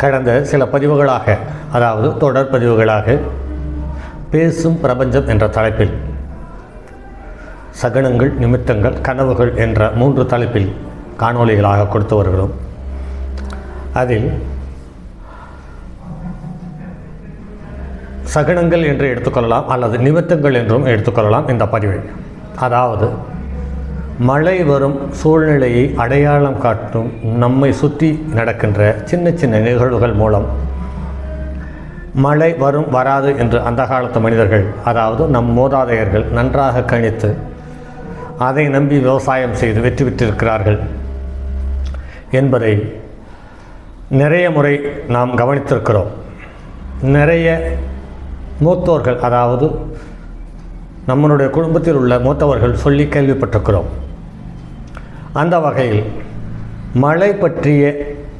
கடந்த சில பதிவுகளாக அதாவது தொடர் பதிவுகளாக பேசும் பிரபஞ்சம் என்ற தலைப்பில் சகனங்கள் நிமித்தங்கள் கனவுகள் என்ற மூன்று தலைப்பில் காணொளிகளாக கொடுத்து வருகிறோம். அதில் சகனங்கள் என்று எடுத்துக்கொள்ளலாம் அல்லது நிமித்தங்கள் என்றும் எடுத்துக்கொள்ளலாம் இந்த பதிவை. அதாவது மழை வரும் சூழ்நிலையை அடையாளம் காட்டும் நம்மை சுற்றி நடக்கின்ற சின்ன சின்ன நிகழ்வுகள் மூலம். மழை வரும் வராது என்று அந்த காலத்து மனிதர்கள் அதாவது நம் மூதாதையர்கள் நன்றாக கணித்து அதை நம்பி விவசாயம் செய்து வெற்றி பெற்றிருக்கிறார்கள் என்பதை நிறைய முறை நாம் கவனித்திருக்கிறோம். நிறைய மூத்தோர்கள் அதாவது நம்மளுடைய குடும்பத்தில் உள்ள மூத்தவர்கள் சொல்லி கேள்விப்பட்டிருக்கிறோம். அந்த வகையில் மழை பற்றிய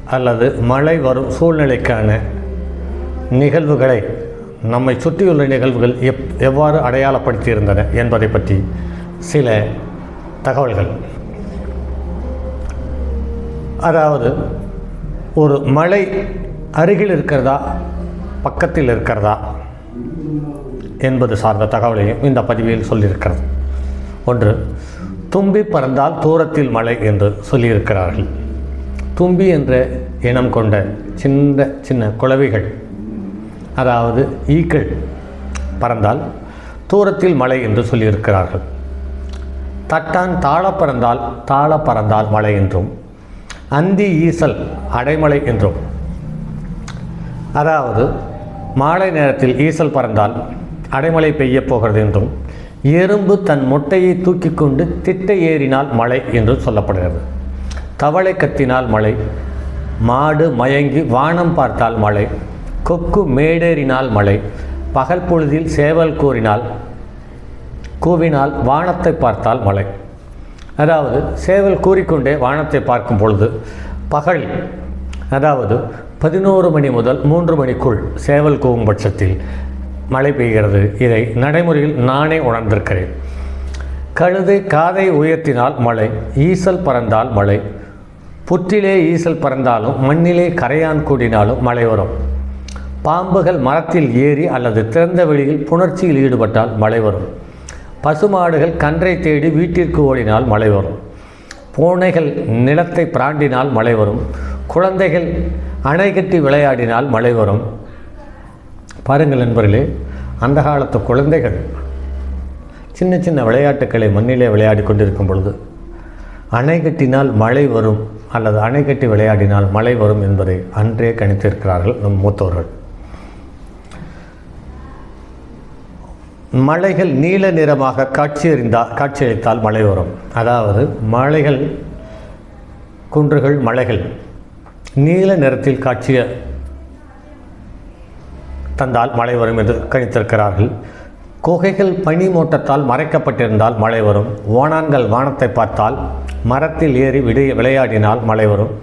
அல்லது மழை வரும் சூழ்நிலைக்கான நிகழ்வுகளை நம்மை சுற்றியுள்ள நிகழ்வுகள் எப் எவ்வாறு அடையாளப்படுத்தியிருந்தன என்பதை பற்றி சில தகவல்கள். அதாவது ஒரு மலை அருகில் இருக்கிறதா பக்கத்தில் இருக்கிறதா என்பது சார்ந்த தகவலையும் இந்த பதிவில் சொல்லியிருக்கிறது. ஒன்று தும்பி பறந்தால் தூரத்தில் மழை என்று சொல்லியிருக்கிறார்கள். தும்பி என்ற இனம் கொண்ட சின்ன சின்ன குளவிகள் அதாவது ஈக்கள் பறந்தால் தூரத்தில் மழை என்று சொல்லியிருக்கிறார்கள். தட்டான் தாழ பறந்தால் தாழ பறந்தால் மழை என்றும் அந்தி ஈசல் அடைமழை என்றும். அதாவது மாலை நேரத்தில் ஈசல் பறந்தால் அடைமழை பெய்யப் போகிறது என்றும் எறும்பு தன் முட்டையை தூக்கி கொண்டு திட்டை ஏறினால் மழை என்று சொல்லப்படுகிறது. தவளை கத்தினால் மழை மாடு மயங்கி வானம் பார்த்தால் மழை கொக்கு மேடேறினால் மழை பகல் பொழுதில் சேவல் கூறினால் கூவினால் வானத்தை பார்த்தால் மழை. அதாவது சேவல் கூறிக்கொண்டே வானத்தை பார்க்கும் பொழுது பகல் அதாவது பதினோரு மணி முதல் மூன்று மணிக்குள் சேவல் கூவும் பட்சத்தில் மழை பெய்கிறது. இதை நடைமுறையில் நானே உணர்ந்திருக்கிறேன். கழுதை காதை உயர்த்தினால் மழை ஈசல் பறந்தால் மழை. புற்றிலே ஈசல் பறந்தாலும் மண்ணிலே கரையான் கூடினாலும் மழை வரும். பாம்புகள் மரத்தில் ஏறி அல்லது திறந்த வெளியில் புணர்ச்சியில் ஈடுபட்டால் மழை வரும். பசுமாடுகள் கன்றை தேடி வீட்டிற்கு ஓடினால் மழை வரும். பூனைகள் நிலத்தை பிராண்டினால் மழை வரும். குழந்தைகள் அணை கட்டி விளையாடினால் மழை வரும். பாருங்கள் நண்பர்களே அந்த காலத்து குழந்தைகள் சின்ன சின்ன விளையாட்டுக்களை மண்ணிலே விளையாடி கொண்டிருக்கும் பொழுது அணை கட்டினால் மழை வரும் அல்லது அணை கட்டி விளையாடினால் மழை வரும் என்பதை அன்றே கணித்திருக்கிறார்கள் நம் மூத்தோர்கள். மலைகள் நீல நிறமாக காட்சியறிந்தால் காட்சியளித்தால் மழை வரும். அதாவது மலைகள் குன்றுகள் மலைகள் நீல நிறத்தில் காட்சிய தந்தால் மழை வரும் என்று கணித்திருக்கிறார்கள். குகைகள் பனி மூட்டத்தால் மறைக்கப்பட்டிருந்தால் மழை வரும். ஓணான்கள் வானத்தை பார்த்தால் மரத்தில் ஏறி விடு விளையாடினால் மழை வரும்.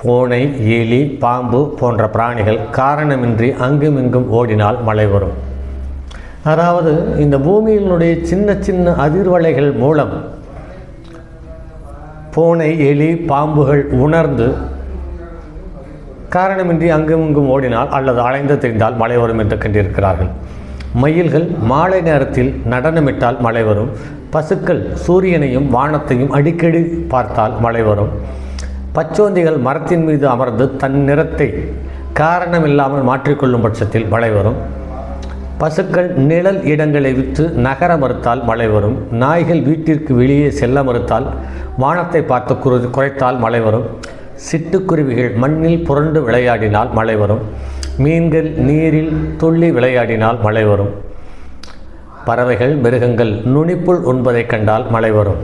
பூனை எலி பாம்பு போன்ற பிராணிகள் காரணமின்றி அங்குமிங்கும் ஓடினால் மழை வரும். அதாவது இந்த பூமியினுடைய சின்ன சின்ன அதிர்வலைகள் மூலம் பூனை எலி பாம்புகள் உணர்ந்து காரணமின்றி அங்கும் இங்கும் ஓடினால் அல்லது அலைந்து தெரிந்தால் மழை வரும் என்று கண்டிருக்கிறார்கள். மயில்கள் மாலை நேரத்தில் நடனமிட்டால் மழை வரும். பசுக்கள் சூரியனையும் வானத்தையும் அடிக்கடி பார்த்தால் மழை வரும். பச்சோந்திகள் மரத்தின் மீது அமர்ந்து தன் நிறத்தை காரணமில்லாமல் மாற்றிக்கொள்ளும் பட்சத்தில் மழை வரும். பசுக்கள் நிழல் இடங்களை விற்று நகர மறுத்தால் மழை வரும். நாய்கள் வீட்டிற்கு வெளியே செல்ல மறுத்தால் வானத்தை பார்த்து குறைத்தால் மழை வரும். சிட்டுக்குருவிகள் மண்ணில் புரண்டு விளையாடினால் மழை வரும். மீன்கள் நீரில் துள்ளி விளையாடினால் மழை வரும். பறவைகள் மிருகங்கள் நுனிப்புள் உண்பதைக் கண்டால் மழை வரும்.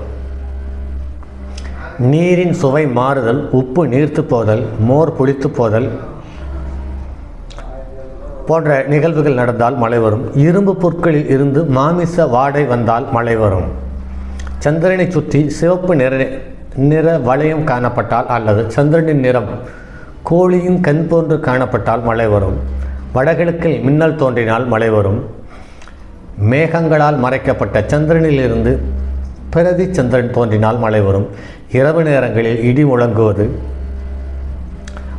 நீரின் சுவை மாறுதல் உப்பு நீர்த்து போதல் மோர் புளித்து போதல் போன்ற நிகழ்வுகள் நடந்தால் மழை வரும். இரும்பு பொருட்களில் இருந்து மாமிச வாடை வந்தால் மழை வரும். சந்திரனை சுற்றி சிவப்பு நிற நிற வளையம் காணப்பட்டால் அல்லது சந்திரனின் நிறம் கோழியின் கண் போன்று காணப்பட்டால் மழை வரும். வடகிழக்கில் மின்னல் தோன்றினால் மழை வரும். மேகங்களால் மறைக்கப்பட்ட சந்திரனிலிருந்து பிரதி சந்திரன் தோன்றினால் மழை வரும். இரவு நேரங்களில் இடி முழங்குவது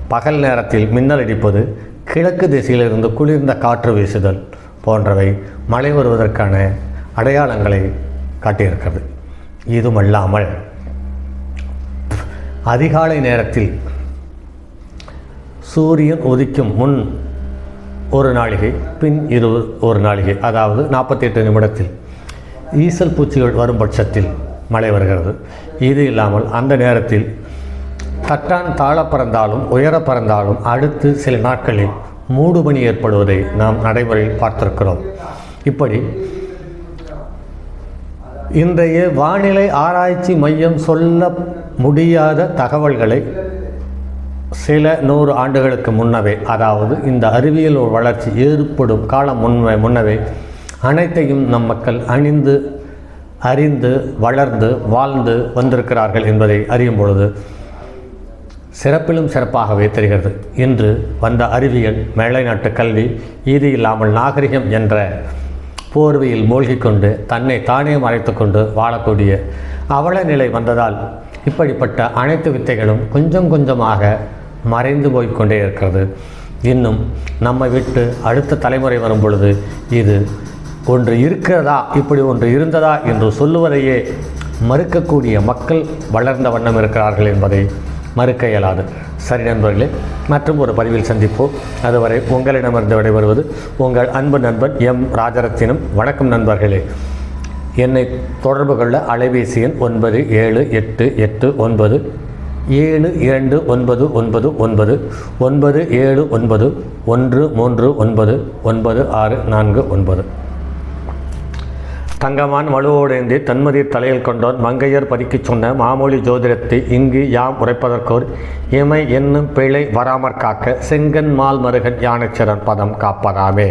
பகல் நேரத்தில் மின்னல் அடிப்பது கிழக்கு திசையிலிருந்து குளிர்ந்த காற்று வீசுதல் போன்றவை மழை வருவதற்கான அடையாளங்களை காட்டியிருக்கிறது. இதுமல்லாமல் அதிகாலை நேரத்தில் சூரியன் உதிக்கும் முன் ஒரு நாளிகை பின் இருபது ஒரு நாளிகை. அதாவது நாற்பத்தி எட்டு நிமிடத்தில். ஈசல் பூச்சிகள் வரும் பட்சத்தில் மழை வருகிறது. இது இல்லாமல் அந்த நேரத்தில் தட்டான் தாழ பறந்தாலும் உயர பறந்தாலும் அடுத்து சில நாட்களில் மூடுபணி ஏற்படுவதை நாம் நடைமுறையில் பார்த்திருக்கிறோம். இப்படி இன்றைய வானிலை ஆராய்ச்சி மையம் சொல்ல முடியாத தகவல்களை சில நூறு ஆண்டுகளுக்கு முன்னவே அதாவது இந்த அறிவியல் ஒரு வளர்ச்சி ஏற்படும் காலம் முன்வே முன்னவே அனைத்தையும் நம் மக்கள் அணிந்து அறிந்து வளர்ந்து வாழ்ந்து வந்திருக்கிறார்கள் என்பதை அறியும் பொழுது சிறப்பிலும் சிறப்பாகவே தெரிகிறது. இன்று வந்த அறிவியல் மேலை நாட்டு கல்வி இது இல்லாமல் நாகரிகம் என்ற போர்வையில் மூழ்கிக்கொண்டு தன்னை தானே மறைத்து கொண்டு வாழக்கூடிய அவல நிலை வந்ததால் இப்படிப்பட்ட அனைத்து வித்தைகளும் கொஞ்சம் கொஞ்சமாக மறைந்து போய்க்கொண்டே இருக்கிறது. இன்னும் நம்மை விட்டு அடுத்த தலைமுறை வரும் பொழுது இது ஒன்று இருக்கிறதா இப்படி ஒன்று இருந்ததா என்று சொல்லுவதையே மறுக்கக்கூடிய மக்கள் வளர்ந்த வண்ணம் இருக்கிறார்கள் என்பதை மறுக்க இயலாது. சரி நண்பர்களே மற்றும் ஒரு பதிவில் சந்திப்போம். அதுவரை உங்களிடமிருந்து விடைபெறுவது உங்கள் அன்பு நண்பன் எம். ராஜரத்தினம். வணக்கம் நண்பர்களே. என்னை தொடர்பு கொள்ள அலைபேசி எண் ஒன்பது ஏழு எட்டு எட்டு ஒன்பது ஏழு இரண்டு ஒன்பது ஒன்பது ஒன்பது ஒன்பது ஏழு ஒன்பது ஒன்று மூன்று ஒன்பது ஒன்பது ஆறு நான்கு ஒன்பது. தங்கமான் வலுவோடேந்தி தன்மதிர் தலையில் கொண்டோன் மங்கையர் பதிக்கச் சொன்ன மாமொழி ஜோதிடத்தை இங்கு யாம் உரைப்பதற்கோர் இமை என்னும் பிழை வராமற் காக்க செங்கன் மால் மருகன் யானைச்சரன் பதம் காப்பதாமே.